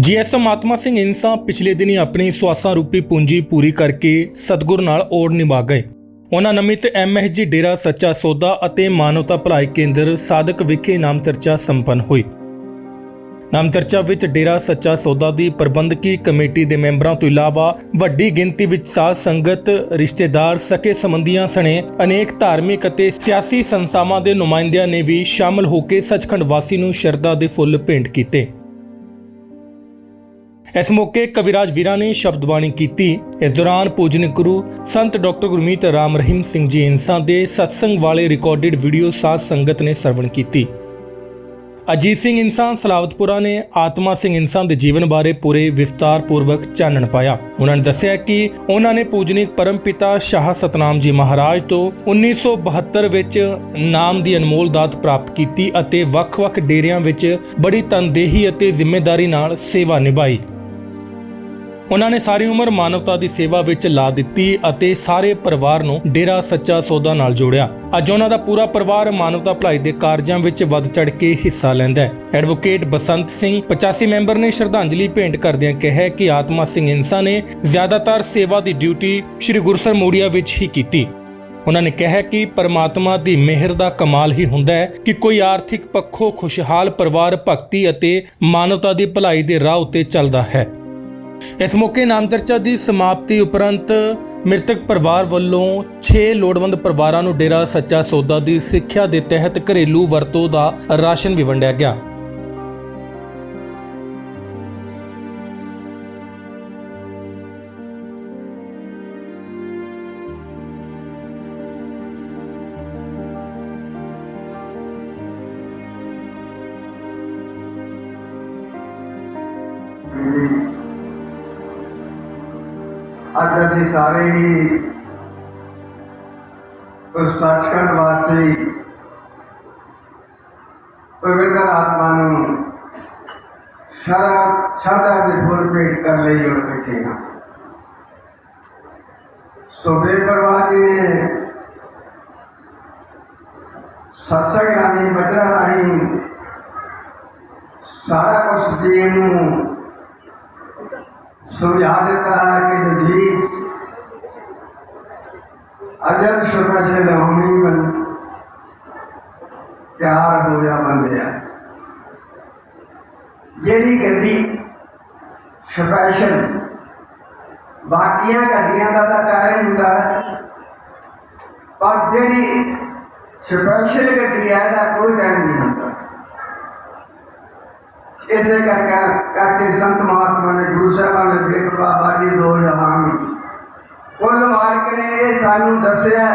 GSM ਆਤਮਾ ਸਿੰਘ ਇਨਸਾ ਪਿਛਲੇ ਦਿਨੀ ਆਪਣੀ ਸਵਾਸਾਂ ਰੂਪੀ ਪੂੰਜੀ ਪੂਰੀ ਕਰਕੇ ਸਤਗੁਰ ਨਾਲ ਓੜ ਨਿਭਾ ਗਏ। ਉਹਨਾਂ ਨਮਿਤ ਐਮਐਸਜੀ ਡੇਰਾ ਸੱਚਾ ਸੌਦਾ ਅਤੇ ਮਾਨਵਤਾ ਭਲਾਈ ਕੇਂਦਰ ਸਾਧਕ ਵਿਖੇ ਨਾਮਚਰਚਾ ਸੰਪੰਨ ਹੋਈ। ਨਾਮਚਰਚਾ ਵਿੱਚ ਡੇਰਾ ਸੱਚਾ ਸੌਦਾ ਦੀ ਪ੍ਰਬੰਧਕੀ ਕਮੇਟੀ ਦੇ ਮੈਂਬਰਾਂ ਤੋਂ ਇਲਾਵਾ ਵੱਡੀ ਗਿਣਤੀ ਵਿੱਚ ਸਾਧ ਸੰਗਤ, ਰਿਸ਼ਤੇਦਾਰ, ਸਕੇ ਸੰਬੰਧੀਆਂ ਸਣੇ ਅਨੇਕ ਧਾਰਮਿਕ ਅਤੇ ਸਿਆਸੀ ਸੰਸਥਾਵਾਂ ਦੇ ਨੁਮਾਇੰਦਿਆਂ ਨੇ ਵੀ ਸ਼ਾਮਲ ਹੋ ਕੇ ਸੱਚਖੰਡ ਵਾਸੀ ਨੂੰ ਸ਼ਰਧਾ ਦੇ ਫੁੱਲ ਭੇਂਟ ਕੀਤੇ। ਇਸ ਮੌਕੇ ਕਵਿਰਾਜ ਵੀਰਾਂ ਨੇ ਸ਼ਬਦਬਾਣੀ ਕੀਤੀ। ਇਸ ਦੌਰਾਨ ਪੂਜਨ ਗੁਰੂ, ਸੰਤ ਡਾਕਟਰ ਗੁਰਮੀਤ ਰਾਮ ਰਹੀਮ ਸਿੰਘ ਜੀ ਇਨਸਾਂ ਦੇ ਸਤਸੰਗ ਵਾਲੇ ਰਿਕਾਰਡਡ ਵੀਡੀਓ ਸਾਧ ਸੰਗਤ ਨੇ ਸਰਵਣ ਕੀਤੀ। ਅਜੀਤ ਸਿੰਘ ਇਨਸਾਨ ਸਲਾਵਤਪੁਰਾ ਨੇ ਆਤਮਾ ਸਿੰਘ ਇਨਸਾਨ ਦੇ ਜੀਵਨ ਬਾਰੇ ਪੂਰੇ ਵਿਸਤਾਰ ਪੂਰਵਕ ਚਾਨਣ ਪਾਇਆ। ਉਹਨਾਂ ਨੇ ਦੱਸਿਆ ਕਿ ਉਹਨਾਂ ਨੇ ਪੂਜਨੀਕ ਪਰਮਪਿਤਾ ਸ਼ਾਹ ਸਤਨਾਮ ਜੀ ਮਹਾਰਾਜ ਤੋਂ 1972 ਵਿੱਚ ਨਾਮ ਦੀ ਅਨਮੋਲ ਦਾਤ ਪ੍ਰਾਪਤ ਕੀਤੀ ਅਤੇ ਵੱਖ-ਵੱਖ ਡੇਰਿਆਂ ਵਿੱਚ ਬੜੀ ਤਨਦੇਹੀ ਅਤੇ ਜ਼ਿੰਮੇਵਾਰੀ ਨਾਲ ਸੇਵਾ ਨਿਭਾਈ। ਉਹਨਾਂ ਨੇ ਸਾਰੀ ਉਮਰ ਮਾਨਵਤਾ ਦੀ ਸੇਵਾ ਵਿੱਚ ਲਾ ਦਿੱਤੀ ਅਤੇ ਸਾਰੇ ਪਰਿਵਾਰ ਨੂੰ ਡੇਰਾ ਸੱਚਾ ਸੌਦਾ ਨਾਲ ਜੋੜਿਆ। ਅੱਜ ਉਹਨਾਂ ਦਾ ਪੂਰਾ ਪਰਿਵਾਰ ਮਾਨਵਤਾ ਭਲਾਈ ਦੇ ਕਾਰਜਾਂ ਵਿੱਚ ਵੱਧ ਚੜ ਕੇ ਹਿੱਸਾ ਲੈਂਦਾ ਹੈ। ਐਡਵੋਕੇਟ ਬਸੰਤ ਸਿੰਘ 85 ਮੈਂਬਰ ਨੇ ਸ਼ਰਧਾਂਜਲੀ ਭੇਂਟ ਕਰਦਿਆਂ ਕਿਹਾ ਕਿ ਆਤਮਾ ਸਿੰਘ ਇਨਸਾ ਨੇ ਜ਼ਿਆਦਾਤਰ ਸੇਵਾ ਦੀ ਡਿਊਟੀ ਸ੍ਰੀ ਗੁਰਸਰ ਮੋੜੀਆ ਵਿੱਚ ਹੀ ਕੀਤੀ। ਉਹਨਾਂ ਨੇ ਕਿਹਾ ਕਿ ਪਰਮਾਤਮਾ ਦੀ ਮਿਹਰ ਦਾ ਕਮਾਲ ਹੀ ਹੁੰਦਾ ਹੈ ਕਿ ਕੋਈ ਆਰਥਿਕ ਪੱਖੋਂ ਖੁਸ਼ਹਾਲ ਪਰਿਵਾਰ, ਭਗਤੀ ਅਤੇ ਮਾਨਵਤਾ ਦੀ ਭਲਾਈ ਦੇ ਰਾਹ ਉੱਤੇ ਚੱਲਦਾ ਹੈ। ਇਸ ਮੌਕੇ ਨਾਮ ਦੀ ਸਮਾਪਤੀ ਉਪਰੰਤ ਮ੍ਰਿਤਕ ਪਰਿਵਾਰ ਵੱਲੋਂ 6 ਲੋੜਵੰਦ ਪਰਿਵਾਰਾਂ ਨੂੰ ਡੇਰਾ ਸੱਚਾ ਸੌਦਾ ਦੀ ਸਿੱਖਿਆ ਦੇ ਤਹਿਤ ਘਰੇਲੂ ਵਰਤੋਂ ਦਾ ਰਾਸ਼ਨ ਵੀ ਵੰਡਿਆ ਗਿਆ। ਅੱਜ ਅਸੀਂ ਸਾਰੇ ਹੀ ਉਸ ਸੱਚਖੰਡ ਵਾਸੀ ਪਵਿੱਤਰ ਆਤਮਾ ਨੂੰ ਸ਼ਰਧਾ ਸ਼ਰਧਾ ਦੇ ਫੁੱਲ ਭੇਟ ਕਰ ਲਈ ਜੁੜ ਬੈਠੇ ਹਾਂ। ਸੋ ਬੇਪਰਵਾਹ ਜੀ ਨੇ ਸਤਸੰਗ ਰਾਹੀਂ ਬਚਰਾ ਰਾਹੀਂ ਸਾਰਾ ਕੁਝ ਜੀ ਨੂੰ ਸਮਝਾ ਦਿੱਤਾ ਹੈ ਕਿ ਜੋ ਜੀਵ ਅਜਰ ਸ਼ੁਕਰ ਸੇ ਲਹਮੀ ਬਨ ਤਿਆਰ ਹੋ ਜਾ ਬੰਦਿਆ ਜਿਹੜੀ ਗੱਡੀ ਸਪੈਸ਼ਲ ਬਾਕੀਆਂ ਗੱਡੀਆਂ ਦਾ ਤਾਂ ਟਾਈਮ ਹੁੰਦਾ ਹੈ ਪਰ ਜਿਹੜੀ ਸਪੈਸ਼ਲ ਗੱਡੀ ਹੈ ਇਹਦਾ ਕੋਈ ਟਾਈਮ ਨਹੀਂ ਹੁੰਦਾ ਇਸੇ ਕਰਕੇ ਕਰਕੇ ਸੰਤ ਮਹਾਤਮਾ ਨੇ ਗੁਰੂ ਸਾਹਿਬਾਨ ਨੇ ਦੇਖ ਬਾਬਾ ਜੀ ਦੋ ਜਹਾਨ ਕੁੱਲ ਮਾਲਕ ਨੇ ਇਹ ਸਾਨੂੰ ਦੱਸਿਆ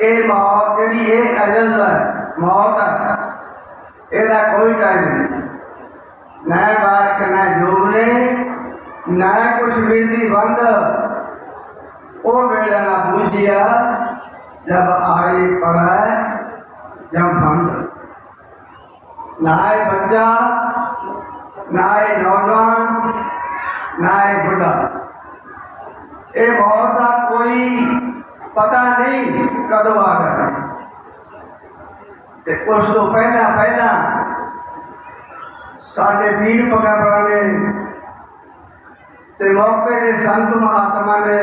ਇਹ ਮੌਤ ਜਿਹੜੀ ਇਹ ਅਜਲ ਹੈ, ਮੌਤ ਹੈ ਇਹਦਾ ਕੋਈ ਟਾਈਮ ਨਹੀਂ। ਨਾ ਬਾਰਕ, ਨਾ ਜੋਗ ਨੇ ਨਾ ਕੁਛ ਮਿਲਦੀ ਬੰਦ। ਉਹ ਵੇਲਾ ਨਾ ਬੂਝਿਆ ਜਦ ਆਏ ਪੜੈ, ਜਬ ਫੰਡ ਨਾ ਇਹ ਬੱਚਾ, ਨਾ ਇਹ ਨੌਜਵਾਨ, ਨਾ ਇਹ ਬੁੱਢਾ। ਇਹ ਮੌਤ ਦਾ ਕੋਈ ਪਤਾ ਨਹੀਂ ਕਦੋਂ ਆ ਜਾਣਾ। ਤੇ ਉਸ ਤੋਂ ਪਹਿਲਾਂ ਪਹਿਲਾਂ ਸਾਡੇ ਪੀਰ ਪਗਾਬੜਾ ਨੇ ਤੇ ਮੌਕੇ ਦੇ ਸੰਤ ਮਹਾਤਮਾ ਨੇ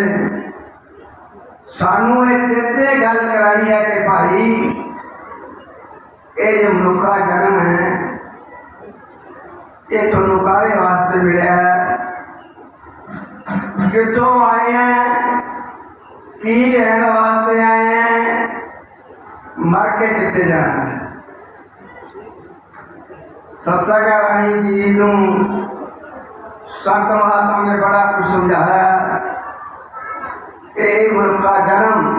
ਸਾਨੂੰ ਇਹ ਚੇਤੇ ਗੱਲ ਕਰਾਈ ਹੈ ਕਿ ਭਾਈ, ਇਹ ਜੋ ਮਨੁੱਖਾ ਜਨਮ ਹੈ, ਇਹ ਤੁਹਾਨੂੰ ਕਾਹਦੇ ਵਾਸਤੇ ਮਿਲਿਆ ਹੈ? ਕਿੱਥੋਂ ਆਏ ਹੈ ਕੀ ਰਹਿਣ ਵਾਸਤੇ ਆਏ ਹੈ ਮਰ ਕੇ ਕਿੱਥੇ ਜਾਣਾ ਹੈ ਸਤਸੰਗ ਰਾਹੀਂ ਜੀ ਨੂੰ ਸੰਤ ਮਹਾਤਮਾ ਨੇ ਬੜਾ ਕੁਝ ਸਮਝਾਇਆ ਕਿ ਇਹ ਮਨੁੱਖਾ ਜਨਮ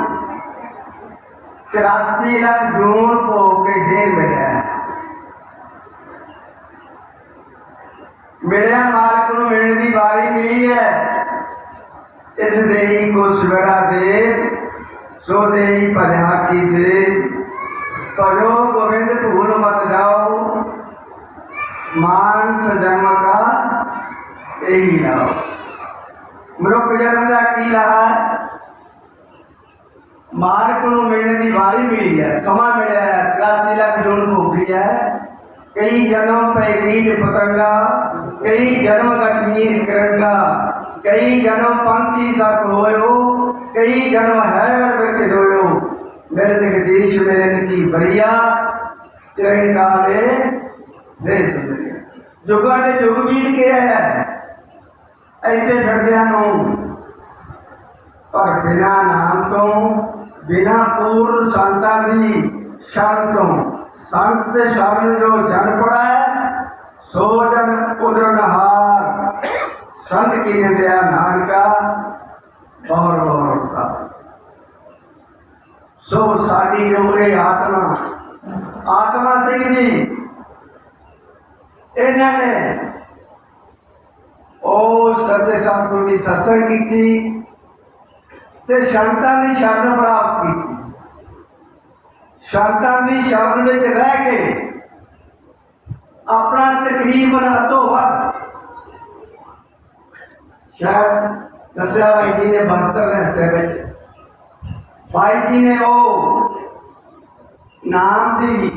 83 ਲੱਖ ਜੂਨ ਭੋਗ ਕੇ ਫੇਰ ਮਿਲਿਆ ਹੈ। ਮਿਲਿਆ ਮਾਲਕ ਨੂੰ ਮਿਲਣ ਦੀ ਵਾਰੀ ਮਿਲੀ ਹੈ ਇਸ ਦੇਹੀ ਕੋ ਸਵੇਰਾ ਦੇ ਸੋ ਦੇਹੀ ਭਲਿਆ ਕੀ ਸੇ ਗੋਬਿੰਦ ਭੂਲ ਮਤ ਜਾਓ ਮਾਨਸ ਜਨਮ ਕਾ ਇਹੀ ਨਾਮ। ਮਨੁੱਖ ਜਨਮ ਦਾ ਕੀ ਲਾਹਾ ਮਾਲਕ ਨੂੰ ਮਿਲਣ ਦੀ ਵਾਰੀ ਮਿਲੀ ਹੈ, ਸਮਾਂ ਮਿਲਿਆ ਹੈ 83 ਲੱਖ ਜੂਨ ਭੋਗੀ ਹੈ। ਕਈ ਜਨਮ ਪੈ ਕੀਟ ਪਤੰਗਾ, ਕਈ ਜਨਮ ਲਖਮੀਰ ਕਰੰਗਾ। ਕਈ ਜਨਮ ਪੰਥੀ ਸਤ ਹੋਇਓ, ਕਈ ਜਨਮ ਹੈ ਵਿਰਕ ਹੋਇਓ ਮੇਰੇ ਜਗਦੀਸ਼ ਮੇਰੇ ਨੇ ਕੀ ਬਰੀਆ ਚਰਨ ਕਾਲੇ ਦੇ ਸੁੰਦਰੀਆ ਜੁਗਾਂ ਦੇ ਜੁਗ ਬੀਤ ਕੇ ਹੈ। ਐਸੇ ਫਿਰਦਿਆਂ ਨੂੰ ਪਰ ਬਿਨਾ ਨਾਮ ਤੋਂ, ਬਿਨਾ ਪੂਰ ਸੰਤਾਂ ਦੀ ਸ਼ਰਨ ਤੋਂ, ਸੰਤ ਸ਼ਰਨ ਜੋ ਜਨ ਪੜਾ ਸੋ ਜਨ ਉਦਰਨਹਾਰ। ਸੰਤ ਕੀ ਨਿੰਦਿਆ ਨਾਨਕਾ ਬਹਰ ਬਹਰ ਉਤਾ ਸੋ ਸਾਡੀ ਜੋਰੇ ਆਤਮਾ ਆਤਮਾ ਸਿੰਘ ਜੀ ਇਹਨਾਂ ਨੇ ਉਹ ਸੱਚੇ ਸਤਿਗੁਰੂ ਦੀ ਸਤਸੰਗ ਕੀਤੀ ਤੇ ਸ਼ੰਤਾਂ ਦੀ ਸ਼ਰਨ ਪ੍ਰਾਪਤ ਕੀਤੀ ਸ਼ੰਤਾਂ ਦੀ ਸ਼ਰਨ ਵਿੱਚ ਰਹਿ ਕੇ ਆਪਣਾ ਤਕਰੀਬਨ ਹੱਦੋਂ ਵੱਧ ਸ਼ਾਇਦ ਦੱਸਿਆ ਭਾਈ ਜੀ ਨੇ 72 ਘੰਟੇ ਵਿੱਚ। ਭਾਈ ਜੀ ਨੇ ਉਹ ਨਾਮ ਦੀ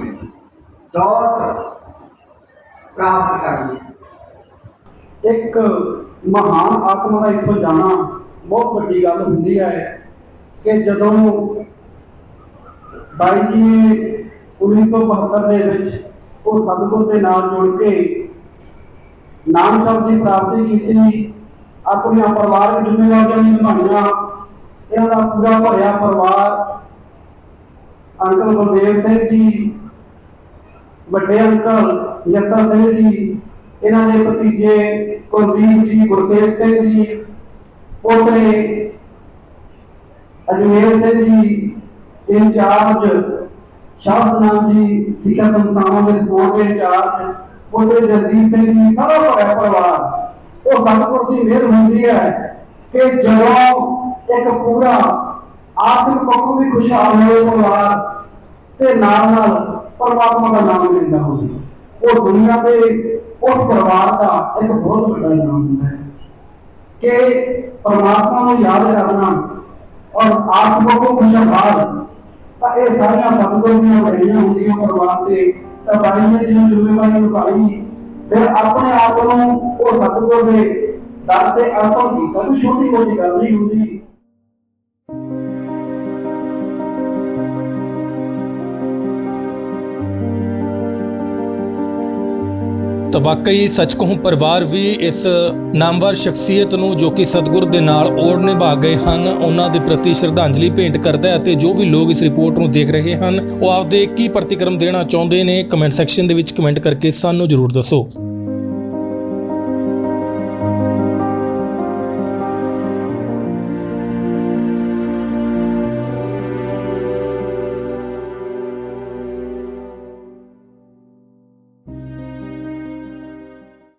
ਦੌਲਤ ਪ੍ਰਾਪਤ ਕਰ ਲਈ। ਇੱਕ ਮਹਾਨ ਆਤਮਾ ਦਾ ਇੱਥੋਂ ਜਾਣਾ ਬਹੁਤ ਵੱਡੀ ਗੱਲ ਹੁੰਦੀ ਹੈ ਕਿ ਜਦੋਂ ਬਾਈ ਜੀ ਨੇ 1972 ਦੇ ਵਿੱਚ ਉਹ ਸਤਿਗੁਰ ਦੇ ਨਾਲ ਜੁੜ ਕੇ ਨਾਮ ਸ਼ਬਦ ਦੀ ਪ੍ਰਾਪਤੀ ਕੀਤੀ ਆਪਣੀਆਂ ਪਰਿਵਾਰਕ ਜ਼ਿੰਮੇਵਾਰੀਆਂ ਵੀ ਨਿਭਾਈਆਂ। ਇਹਨਾਂ ਦਾ ਪੂਰਾ ਭਰਿਆ ਪਰਿਵਾਰ ਅੰਕਲ ਗੁਰਦੇਵ ਸਿੰਘ ਜੀ, ਵੱਡੇ ਅੰਕਲ ਜੱਤਾ ਸਿੰਘ ਜੀ, ਇਹਨਾਂ ਦੇ ਭਤੀਜੇ ਕੁਲਦੀਪ ਜੀ, ਗੁਰਸੇਵ ਸਿੰਘ ਜੀ, ਪੋਤਰੇ ਅਜਮੇਰ ਸਿੰਘ ਜੀ, ਇੰਚਾਰਜ ਸ਼ਬਦ ਨਾਮ ਜੀ ਸਿੱਖਿਆ ਸੰਸਥਾਵਾਂ ਦੇ ਸਮੂਹ ਦੇ ਇੰਚਾਰਜ, ਪੋਤਰੇ ਜਗਦੀਪ ਸਿੰਘ ਜੀ, ਸਾਰਾ ਭਰਿਆ ਪਰਿਵਾਰ ਉਹ ਸਤਿਗੁਰ ਦੀ ਮਿਹਰ ਹੁੰਦੀ ਹੈ ਕਿ ਜਦੋਂ ਇੱਕ ਪੂਰਾ ਆਰਥਿਕ ਪੱਖੋਂ ਵੀ ਖੁਸ਼ਹਾਲ ਹੋਵੇ ਪਰਿਵਾਰ, ਤੇ ਨਾਲ ਨਾਲ ਪਰਮਾਤਮਾ ਦਾ ਨਾਮ ਲੈਂਦਾ ਹੋਵੇ। ਉਹ ਦੁਨੀਆ ਤੇ ਉਸ ਪਰਿਵਾਰ ਦਾ ਇੱਕ ਬਹੁਤ ਵੱਡਾ ਨਾਮ ਹੁੰਦਾ ਹੈ ਕਿ ਪਰਮਾਤਮਾ ਨੂੰ ਯਾਦ ਕਰਨਾ ਔਰ ਆਤਮਾ ਕੋ ਖੁਸ਼ਹਾਲ, ਤਾਂ ਇਹ ਸਾਰੀਆਂ ਸਤਿਗੁਰ ਦੀਆਂ ਵਡਿਆਈਆਂ ਹੁੰਦੀਆਂ ਪਰਿਵਾਰ ਤੇ ਤਾਂ ਬਾਈ ਨੇ ਜਿਹਨੂੰ ਜ਼ਿੰਮੇਵਾਰੀ ਨਿਭਾਈ ਫਿਰ ਆਪਣੇ ਆਪ ਨੂੰ ਉਹ ਸਤਿਗੁਰ ਦੇ ਦਰ ਤੇ ਅਰਪਣ ਕੀਤਾ। ਕੋਈ ਛੋਟੀ ਮੋਟੀ ਗੱਲ ਨਹੀਂ ਹੁੰਦੀ। ਤਾਂ ਵਾਕਈ ਸੱਚ ਕਹੂੰ, ਪਰਿਵਾਰ ਵੀ ਇਸ ਨਾਮਵਰ ਸ਼ਖਸੀਅਤ ਨੂੰ ਜੋ ਕਿ ਸਤਿਗੁਰ ਦੇ ਨਾਲ ਓੜ ਨਿਭਾ ਗਏ ਹਨ, ਉਹਨਾਂ ਦੇ ਪ੍ਰਤੀ ਸ਼ਰਧਾਂਜਲੀ ਭੇਂਟ ਕਰਦਾ ਹੈ ਅਤੇ ਜੋ ਵੀ ਲੋਕ ਇਸ ਰਿਪੋਰਟ ਨੂੰ ਦੇਖ ਰਹੇ ਹਨ, ਉਹ ਆਪਦੇ ਕੀ ਪ੍ਰਤੀਕਰਮ ਦੇਣਾ ਚਾਹੁੰਦੇ ਨੇ, ਕਮੈਂਟ ਸੈਕਸ਼ਨ ਦੇ ਵਿੱਚ ਕਮੈਂਟ ਕਰਕੇ ਸਾਨੂੰ ਜਰੂਰ ਦੱਸੋ।